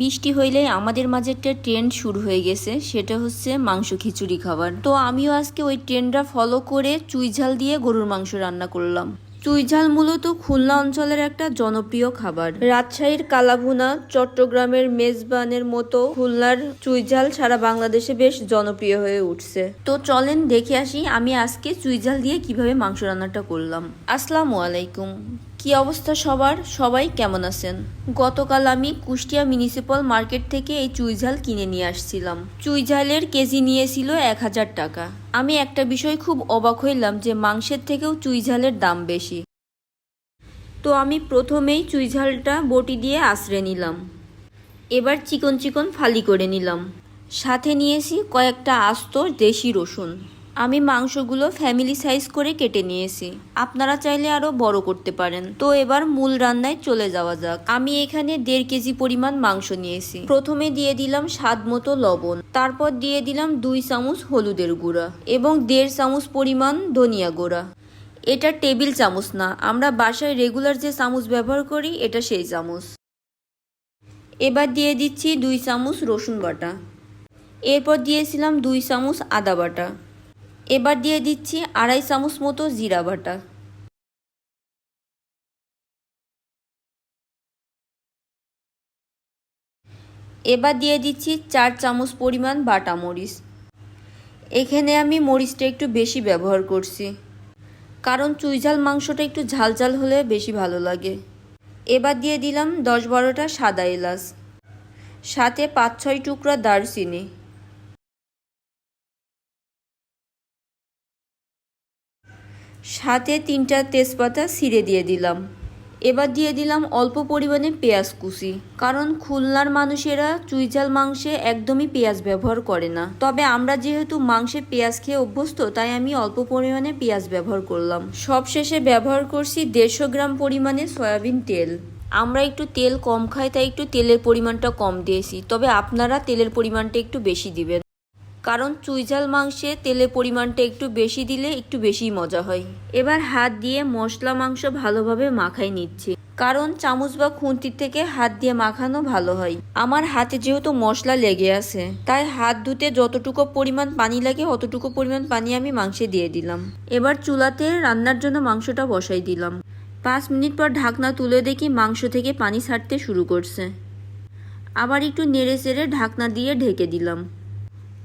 বৃষ্টি হইলেই আমাদের মাঝে একটা ট্রেন্ড শুরু হয়ে গেছে, সেটা হচ্ছে মাংস খিচুড়ি খাবার। তো আমিও আজকে ওই ট্রেন্ডটা ফলো করে চুইঝাল দিয়ে গরুর মাংস রান্না করলাম। চুইঝাল মূলত খুলনা অঞ্চলের একটা জনপ্রিয় খাবার। রাজশাহীর কালাভুনা, চট্টগ্রামের মেজবানের মতো খুলনার চুই ঝাল সারা বাংলাদেশে বেশ জনপ্রিয় হয়ে উঠছে। তো চলেন দেখে আসি আমি আজকে চুই ঝাল দিয়ে কীভাবে মাংস রান্নাটা করলাম। আসসালামু আলাইকুম। কি অবস্থা সবার? সবাই কেমন আছেন? গতকাল আমি কুষ্টিয়া মিউনিসিপাল মার্কেট থেকে এই চুইঝাল কিনে নিয়ে আসছিলাম। চুইঝালের কেজি নিয়েছিল এক হাজার টাকা। আমি একটা বিষয় খুব অবাক হইলাম যে মাংসের থেকেও চুইঝালের দাম বেশি। তো আমি প্রথমেই চুইঝালটা বটি দিয়ে আশ্রে নিলাম। এবার চিকন চিকন ফালি করে নিলাম। সাথে নিয়েছি কয়েকটা আস্ত দেশি রসুন। আমি মাংসগুলো ফ্যামিলি সাইজ করে কেটে নিয়েছি। আপনারা চাইলে আরও বড় করতে পারেন। তো এবার মূল রান্নায় চলে যাওয়া যাক। আমি এখানে দেড় কেজি পরিমাণ মাংস নিয়েছি। প্রথমে দিয়ে দিলাম স্বাদ মতো লবণ। তারপর দিয়ে দিলাম দুই চামচ হলুদের গুঁড়া এবং দেড় চামচ পরিমাণ ধনিয়া গুঁড়া। এটা টেবিল চামচ না, আমরা বাসায় রেগুলার যে চামচ ব্যবহার করি, এটা সেই চামচ। এবার দিয়ে দিচ্ছি দুই চামচ রসুন বাটা। এরপর দিয়েছিলাম দুই চামচ আদা বাটা। এবার দিয়ে দিচ্ছি আড়াই চামচ মতো জিরা বাটা। এবার দিয়ে দিচ্ছি চার চামচ পরিমাণ বাটা মরিচ। এখানে আমি মরিচটা একটু বেশি ব্যবহার করছি, কারণ চুইঝাল মাংসটা একটু ঝাল ঝাল হলে বেশি ভালো লাগে। এবার দিয়ে দিলাম দশ বারোটা সাদা এলাচ, সাথে পাঁচ ছয় টুকরা দারচিনি। সাথে তিনটা তেজপাতা ছিঁড়ে দিয়ে দিলাম। এবার দিয়ে দিলাম অল্প পরিমাণে পেঁয়াজ কুচি, কারণ খুলনার মানুষেরা চুইঝাল মাংসে একদমই পেঁয়াজ ব্যবহার করে না। তবে আমরা যেহেতু মাংসে পেঁয়াজ খেয়ে অভ্যস্ত, তাই আমি অল্প পরিমাণে পেঁয়াজ ব্যবহার করলাম। সবশেষে ব্যবহার করছি দেড়শো গ্রাম পরিমাণে সয়াবিন তেল। আমরা একটু তেল কম খাই, তাই একটু তেলের পরিমাণটা কম দিয়েছি, তবে আপনারা তেলের পরিমাণটা একটু বেশি দিবেন। কারণ চুইঝাল মাংসে তেলের পরিমাণটা একটু বেশি দিলে একটু বেশি মজা হয়। এবার হাত দিয়ে মশলা মাংস ভালোভাবে মাখাই নিচ্ছি। কারণ চামচ বা খুন্তির থেকে হাত দিয়ে মাখানো ভালো হয়। আমার হাতে যেহেতু মশলা লেগে আছে, তাই হাত ধুতে যতটুকু পরিমাণ পানি লাগে অতটুকু পরিমাণ পানি আমি মাংসে দিয়ে দিলাম। এবার চুলাতে রান্নার জন্য মাংসটা বসাই দিলাম। পাঁচ মিনিট পর ঢাকনা তুলে দেখি মাংস থেকে পানি ছাড়তে শুরু করছে। আবার একটু নেড়ে চেড়ে ঢাকনা দিয়ে ঢেকে দিলাম।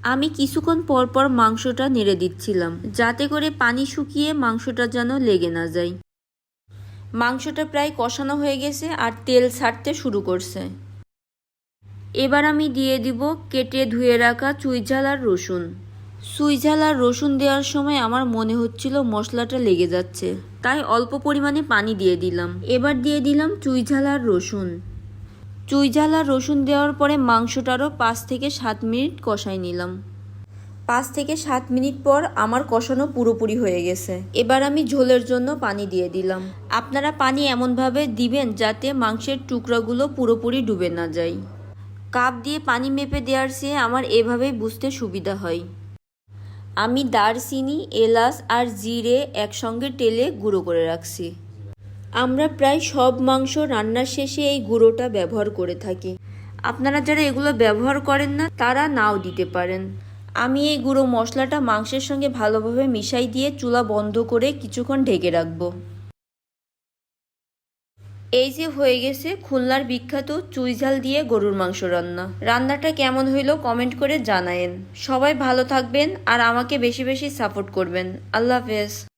আমি কিছুক্ষণ পর পর মাংসটা নেড়ে দিচ্ছিলাম, যাতে করে পানি শুকিয়ে মাংসটা যেন লেগে না যায়। মাংসটা প্রায় কষানো হয়ে গেছে আর তেল ছাড়তে শুরু করছে। এবার আমি দিয়ে দিব কেটে ধুয়ে রাখা চুইঝাল আর রসুন। সুইঝাল আর রসুন দেওয়ার সময় আমার মনে হচ্ছিল মশলাটা লেগে যাচ্ছে, তাই অল্প পরিমাণে পানি দিয়ে দিলাম। এবার দিয়ে দিলাম চুইঝাল আর রসুন। চুইঝাল আর রসুন দেওয়ার পরে মাংসটারও পাঁচ থেকে সাত মিনিট কষাই নিলাম। পাঁচ থেকে সাত মিনিট পর আমার কষানো পুরোপুরি হয়ে গেছে। এবার আমি ঝোলের জন্য পানি দিয়ে দিলাম। আপনারা পানি এমনভাবে দিবেন যাতে মাংসের টুকরাগুলো পুরোপুরি ডুবে না যায়। কাপ দিয়ে পানি মেপে দেওয়ার চেয়ে আমার এভাবেই বুঝতে সুবিধা হয়। আমি দারচিনি, এলাচ আর জিরে একসঙ্গে টেলে গুঁড়ো করে রাখছি। আমরা প্রায় সব মাংস রান্নার শেষে এই গুঁড়োটা ব্যবহার করে থাকি। আপনারা যারা এগুলো ব্যবহার করেন না, তারা নাও দিতে পারেন। আমি এই গুঁড়ো মশলাটা মাংসের সঙ্গে ভালোভাবে মিশাই দিয়ে চুলা বন্ধ করে কিছুক্ষণ ঢেকে রাখব। এই যে হয়ে গেছে খুলনার বিখ্যাত চুইঝাল দিয়ে গরুর মাংস রান্না। রান্নাটা কেমন হইল কমেন্ট করে জানায়েন। সবাই ভালো থাকবেন আর আমাকে বেশি বেশি সাপোর্ট করবেন। আল্লাহ হাফেজ।